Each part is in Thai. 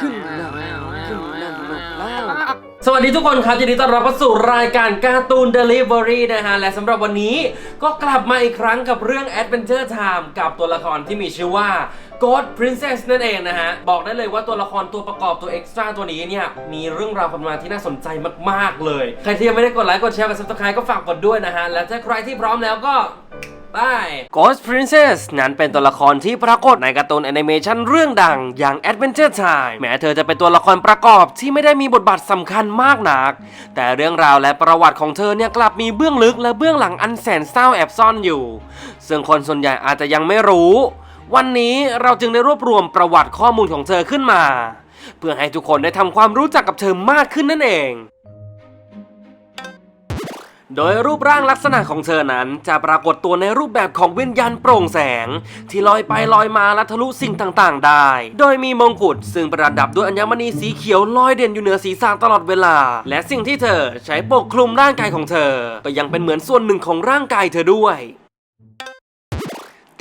ขึ้นแล้วขึ้นแล้วสวัสดีทุกคนครับยินดีต้อนรับเข้าสู่รายการการ์ตูน Delivery นะฮะ และสำหรับวันนี้ก็กลับมาอีกครั้งกับเรื่อง Adventure Time กับตัวละครที่มีชื่อว่า God Princess นั่นเองนะฮะ บอกได้เลยว่าตัวละครตัวประกอบตัวเอ็กซ์ตร้าตัวนี้เนี่ย มีเรื่องราวความมาที่น่าสนใจมาก ๆ เลย ใครที่ยังไม่ได้กดไลค์กดแชร์กด subscribe ก็ฝากกดด้วยนะฮะ และถ้าใครที่พร้อมแล้วก็ ไป Ghost Princess นั้นเป็นตัวละครที่ปรากฏในการ์ตูนแอนิเมชันเรื่องดังอย่าง Adventure Time แม้เธอจะเป็นตัวละครประกอบที่ไม่ได้มีบทบาทสำคัญมากนัก แต่เรื่องราวและประวัติของเธอเนี่ยกลับมีเบื้องลึกและเบื้องหลังอันแสนเศร้าแอบซ่อนอยู่ ซึ่งคนส่วนใหญ่อาจจะยังไม่รู้ วันนี้เราจึงได้รวบรวมประวัติข้อมูลของเธอขึ้นมา เพื่อให้ทุกคนได้ทำความรู้จักกับเธอมากขึ้นนั่นเอง โดยรูปร่างลักษณะของเธอนั้นจะปรากฏตัวในรูปแบบของวิญญาณโปร่งแสง ที่ลอยไปลอยมาและทะลุสิ่งต่างๆ ได้ โดยมีมงกุฎซึ่งประดับด้วยอัญมณีสีเขียวลอยเด่นอยู่เหนือศีรษะตลอดเวลา และสิ่งที่เธอใช้ปกคลุมร่างกายของเธอ ก็ยังเป็นเหมือนส่วนหนึ่งของร่างกายเธอด้วย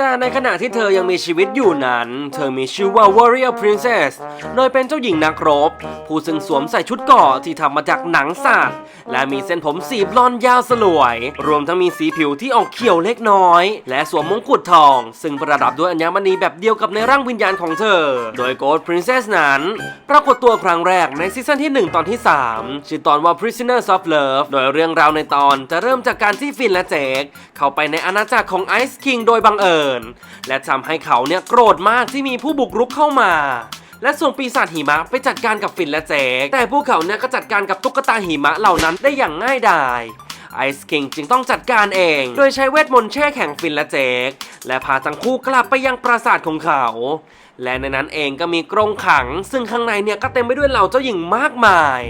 แต่ในขณะที่เธอยังมีชีวิตอยู่นั้น เธอมีชื่อว่า Warrior Princess โดยเป็นเจ้าหญิงนักรบ ผู้ซึ่งสวมใส่ชุดเกราะที่ทำมาจากหนังสัตว์ และมีเส้นผมสีบลอนด์ยาวสลวย รวมทั้งมีสีผิวที่ออกเขียวเล็กน้อย และสวมมงกุฎทอง ซึ่งประดับด้วยอัญมณีแบบเดียวกับในร่างวิญญาณของเธอ โดย Gold Princess นั้น ปรากฏตัวครั้งแรกในซีซั่นที่ 1 ตอนที่ 3 ชื่อตอนว่า Prisoners of Love โดยเรื่องราวในตอนจะเริ่มจากการที่ฟินและเจคเข้าไปในอาณาจักรของ Ice King โดยบังเอิญและทำให้เขาเนี่ยโกรธมากที่มีผู้บุกรุกเข้ามาและส่งปีศาจหิมะไปจัดการกับฟินและแจ็คแต่พวกเขาเนี่ยก็จัดการกับตุ๊กตาหิมะเหล่านั้นได้อย่างง่ายดายไอซ์คิงจึงต้องจัดการเอง โดยใช้เวทมนต์แช่แข็งฟินและแจ็คและพาทั้งคู่กลับไปยังปราสาทของเขา และในนั้นเองก็มีกรงขัง ซึ่งข้างในเนี่ยก็เต็มไปด้วยเหล่าเจ้าหญิงมากมาย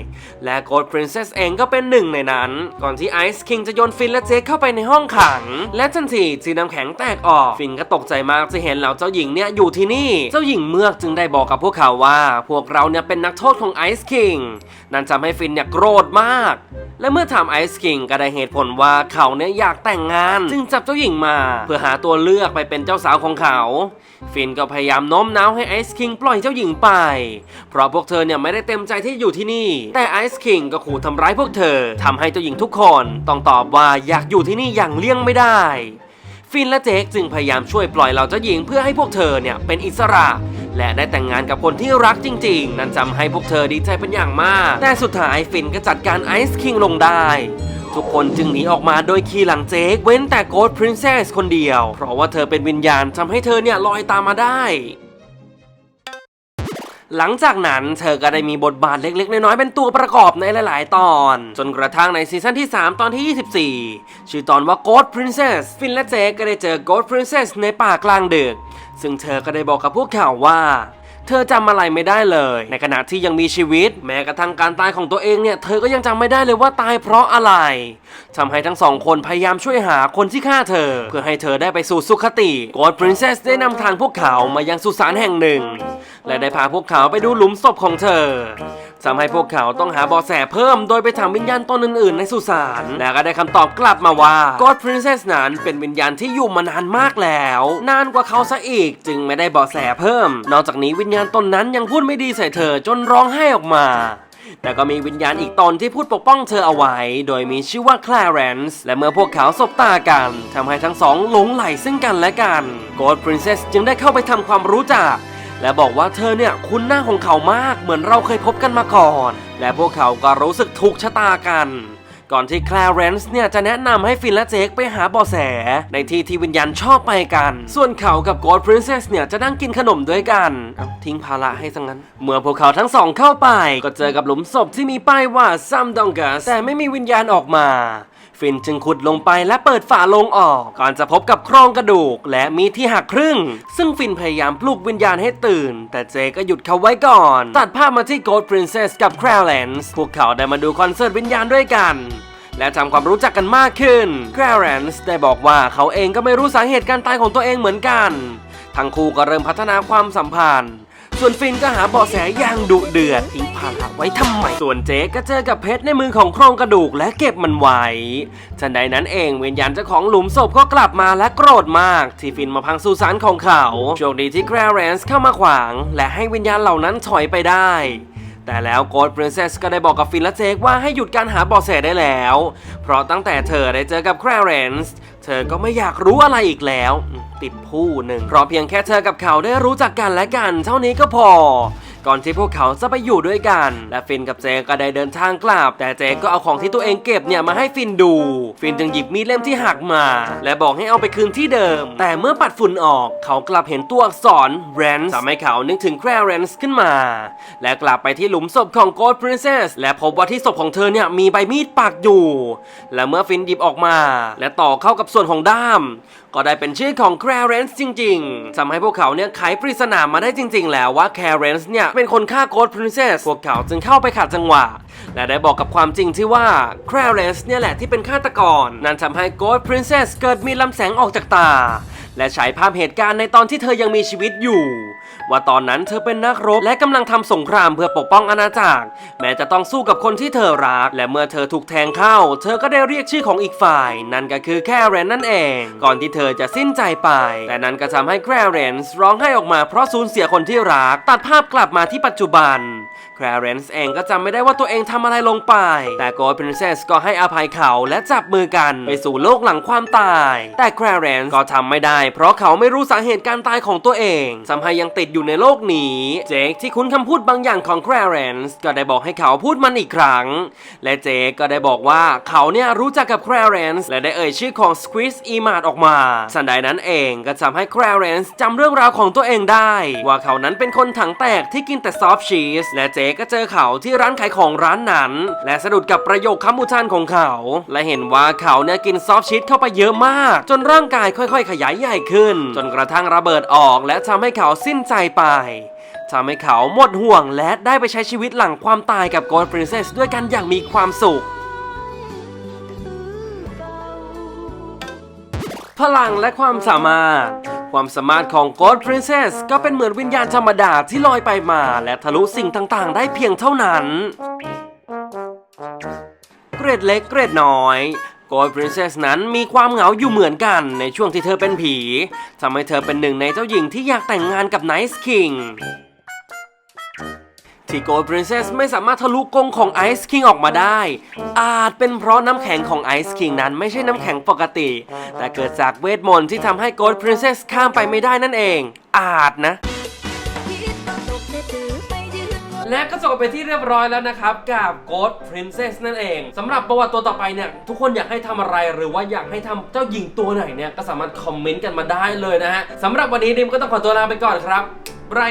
และ Gold Princess เองก็เป็นหนึ่งในนั้น ก่อนที่ Ice King จะโยนฟินและเจคเข้าไปในห้องขัง และทันทีที่น้ำแข็งแตกออก ฟินก็ตกใจมากที่เห็นเหล่าเจ้าหญิงเนี่ยอยู่ที่นี่ เจ้าหญิงเมือกจึงได้บอกกับพวกเขาว่า พวกเราเนี่ยเป็นนักโทษของ Ice King นั่นทำให้ฟินเนี่ยโกรธมาก และเมื่อถามไอซ์คิงก็ได้เหตุผลว่าเขาเนี่ยอยากแต่งงาน จึงจับเจ้าหญิงมา เพื่อหาตัวเลือกไปเป็นเจ้าสาวของเขา ฟินก็พยายามโน้มน้าวให้ไอซ์คิงปล่อยเจ้าหญิงไป เพราะพวกเธอเนี่ยไม่ได้เต็มใจที่อยู่ที่นี่ แต่ไอซ์คิงก็ขู่ทำร้ายพวกเธอทำให้เจ้าหญิงทุกคนต้องตอบว่าอยากอยู่ที่นี่อย่างเลี่ยงไม่ได้ฟินและเจคจึงพยายามช่วยปล่อยเหล่าเจ้าหญิงเพื่อให้พวกเธอเนี่ยเป็นอิสระ และได้แต่งงานกับคนที่รักจริง ๆ นั่นทำให้พวกเธอดีใจเป็นอย่างมาก แต่สุดท้ายฟินก็จัดการไอซ์คิงลงได้ ทุกคนจึงหนีออกมาโดยขี่หลังเจคเว้นแต่โกดพรินเซสคนเดียว เพราะว่าเธอเป็นวิญญาณทำให้เธอเนี่ยลอยตามมาได้ หลังจากนั้นเธอก็ได้มีบทบาทเล็กๆ น้อยๆ เป็นตัวประกอบในหลาย ๆ ตอน จนกระทั่งในซีซั่นที่ 3 ตอนที่ 24 ชื่อตอนว่า Ghost Princess ฟินและเจก็ได้เจอ Ghost Princess ในป่ากลางดึก ซึ่งเธอก็ได้บอกกับพวกเขาว่า เธอจำอะไรไม่ได้เลย ในขณะที่ยังมีชีวิต แม้กระทั่งการตายของตัวเองเนี่ย เธอก็ยังจำไม่ได้เลยว่าตายเพราะอะไรทำให้ทั้งสองคนพยายามช่วยหาคนที่ฆ่าเธอ เพื่อให้เธอได้ไปสู่สุคติ God Princess ได้นำทางพวกเขามายังสุสานแห่งหนึ่ง และได้พาพวกเขาไปดูหลุมศพของเธอทำให้พวกเขาต้องหาเบาะแสเพิ่มโดยไปถามวิญญาณตนอื่น ๆ ในสุสาน และก็ได้คำตอบกลับมาว่า God Princess นั้นเป็นวิญญาณที่อยู่มานานมากแล้ว นานกว่าเขาซะอีกจึงไม่ได้เบาะแสเพิ่ม นอกจากนี้วิญญาณตนนั้นยังพูดไม่ดีใส่เธอจนร้องไห้ออกมา แต่ก็มีวิญญาณอีกตนที่พูดปกป้องเธอเอาไว้ โดยมีชื่อว่าคลาเรนซ์และเมื่อพวกเขาสบตากันทำให้ทั้งสองหลงไหลซึ่งกันและกัน God Princess จึงได้เข้าไปทำความรู้จักและบอกว่าเธอเนี่ยคุ้นหน้าของเขามากเหมือนเราเคยพบกันมาก่อน และพวกเขาก็รู้สึกถูกชะตากัน ก่อนที่คลาเรนซ์เนี่ยจะแนะนำให้ฟินและเจคไปหาเบาะแส ในที่ที่วิญญาณชอบไปกัน ส่วนเขากับโกดพรินเซสเนี่ยจะนั่งกินขนมด้วยกันเอาทิ้งภาระให้ซะงั้น เมื่อพวกเขาทั้งสองเข้าไป ก็เจอกับหลุมศพที่มีป้ายว่าซัมดองกัสแต่ไม่มีวิญญาณออกมา ฟินจึงขุดลงไปและเปิดฝาลงออก ก่อนจะพบกับโครงกระดูก และมีที่หักครึ่ง ซึ่งฟินพยายามปลุกวิญญาณให้ตื่น แต่เจก็หยุดเขาไว้ก่อน ตัดภาพมาที่ Gold Princess กับ c r a w l a n c e พวกเขาได้มาดูคอนเสิร์ตวิญญาณด้วยกันและทำความรู้จักกันมากขึ้น c r a w l a n c e ได้บอกว่าเขาเองก็ไม่รู้สาเหตุการตายของตัวเองเหมือนกัน ทั้งคู่ก็เริ่มพัฒนาความสัมพันธ์ ส่วนฟินก็หาเบาะแสอย่างดุเดือดทิ้งภาระไว้ทำไม ส่วนเจ๊ก็เจอกับเพชรในมือของโครงกระดูกและเก็บมันไว้ทันใดนั้นเองวิญญาณเจ้าของหลุมศพก็กลับมาและโกรธมาก ที่ฟินมาพังสุสานของเขา โชคดีที่แกรเรนส์เข้ามาขวาง และให้วิญญาณเหล่านั้นถอยไปได้ แต่แล้วโกดเพรนเซสก็ได้บอกกับฟินและเจคว่าให้หยุดการหาเบาะแสได้แล้ว เพราะตั้งแต่เธอได้เจอกับแครเรนส์เธอก็ไม่อยากรู้อะไรอีกแล้ว ติดผู้หนึ่งเพราะเพียงแค่เธอกับเขาได้รู้จักกันและกัน เท่านี้ก็พอ ก่อนที่พวกเขาจะไปอยู่ด้วยกัน และฟินกับเจก็ได้เดินทางกลับ แต่เจก็เอาของที่ตัวเองเก็บเนี่ยมาให้ฟินดู ฟินจึงหยิบมีดเล่มที่หักมา และบอกให้เอาไปคืนที่เดิม แต่เมื่อปัดฝุ่นออก เขากลับเห็นตัวอักษร r a n ทำให้เขานึกถึงแครเรนส์ขึ้นมา และกลับไปที่หลุมศพของ Gold Princess และพบว่าที่ศพของเธอเนี่ยมีใบมีดปักอยู่ และเมื่อฟินหยิบออกมา และต่อเข้ากับส่วนของด้าม ก็ได้เป็นชื่อของ c l a r e n c e จริง ๆทำให้พวกเขาเนี่ยไขปริศนามาได้จริง ๆ แล้วว่า c l a r e n c e เนี่ยเป็นคนฆ่าโกดพรินเซสพวกเขาจึงเข้าไปขัดจังหวะ และได้บอกกับความจริงที่ว่า c l a r e n c e เนี่ยแหละที่เป็นฆาตกร นั่นทำให้โกดพรินเซสเกิดมีลำแสงออกจากตา และฉายภาพเหตุการณ์ในตอนที่เธอยังมีชีวิตอยู่ ว่าตอนนั้นเธอเป็นนักรบและกำลังทำสงครามเพื่อปกป้องอาณาจักร แม้จะต้องสู้กับคนที่เธอรัก และเมื่อเธอถูกแทงเข้า เธอก็ได้เรียกชื่อของอีกฝ่าย นั่นก็คือแคเรนนั่นเอง ก่อนที่เธอจะสิ้นใจไป แต่นั้นก็ทำให้แคเรนร้องไห้ออกมาเพราะสูญเสียคนที่รัก ตัดภาพกลับมาที่ปัจจุบันแคลเรนซ์เองก็จำไม่ได้ว่าตัวเองทำอะไรลงไป แต่โกลด์พรินเซสก็ให้อภัยเขาและจับมือกันไปสู่โลกหลังความตาย แต่แคลเรนซ์ก็ทำไม่ได้เพราะเขาไม่รู้สาเหตุการตายของตัวเองทำให้ยังติดอยู่ในโลกนี้ เจคที่คุ้นคำพูดบางอย่างของแคลเรนซ์ก็ได้บอกให้เขาพูดมันอีกครั้ง และเจคก็ได้บอกว่าเขาเนี่ยรู้จักกับแคลเรนซ์และได้เอ่ยชื่อของสควิสอีมาดออกมาสันใดนั้นเองก็ทำให้แคลเรนซ์จำเรื่องราวของตัวเองได้ ว่าเขานั้นเป็นคนถังแตกที่กินแต่ซอฟต์ชีสและเจคก็เจอเขาที่ร้านขายของร้านนั้น และสะดุดกับประโยคคำอุทานของเขา และเห็นว่าเขาเนี่ยกินซอฟต์ชีสเข้าไปเยอะมาก จนร่างกายค่อย ๆ ขยายใหญ่ขึ้น จนกระทั่งระเบิดออกและทำให้เขาสิ้นใจไปทำให้เขาหมดห่วงและได้ไปใช้ชีวิตหลังความตายกับโกลด์พรินเซสด้วยกันอย่างมีความสุข พลังและความสามารถ ความสามารถของ Gold Princess ก็เป็นเหมือนวิญญาณธรรมดาที่ลอยไปมา และทะลุสิ่งต่างๆ ได้เพียงเท่านั้น เกรดเล็กเกรดน้อย Gold Princess นั้นมีความเหงาอยู่เหมือนกันในช่วงที่เธอเป็นผีทำให้เธอเป็นหนึ่งในเจ้าหญิงที่อยากแต่งงานกับ Nice King ที่ Gold Princess ไม่สามารถทะลุกรงของ Ice King ออกมาได้ อาจเป็นเพราะน้ำแข็งของ Ice King นั้นไม่ใช่น้ำแข็งปกติ แต่เกิดจากเวทมนต์ที่ทำให้ Gold Princess ข้ามไปไม่ได้นั่นเอง อาจนะ และก็จบไปที่เรียบร้อยแล้วนะครับ กับ Ghost Princess นั่นเองสำหรับประวัติตัวต่อไปเนี่ย ทุกคนอยากให้ทำอะไรหรือว่าอยากให้ทำเจ้าหญิงตัวไหนเนี่ย ก็สามารถคอมเมนต์กันมาได้เลยนะฮะสำหรับวันนี้ดิมก็ต้องขอตัวลาไปก่อนครับไร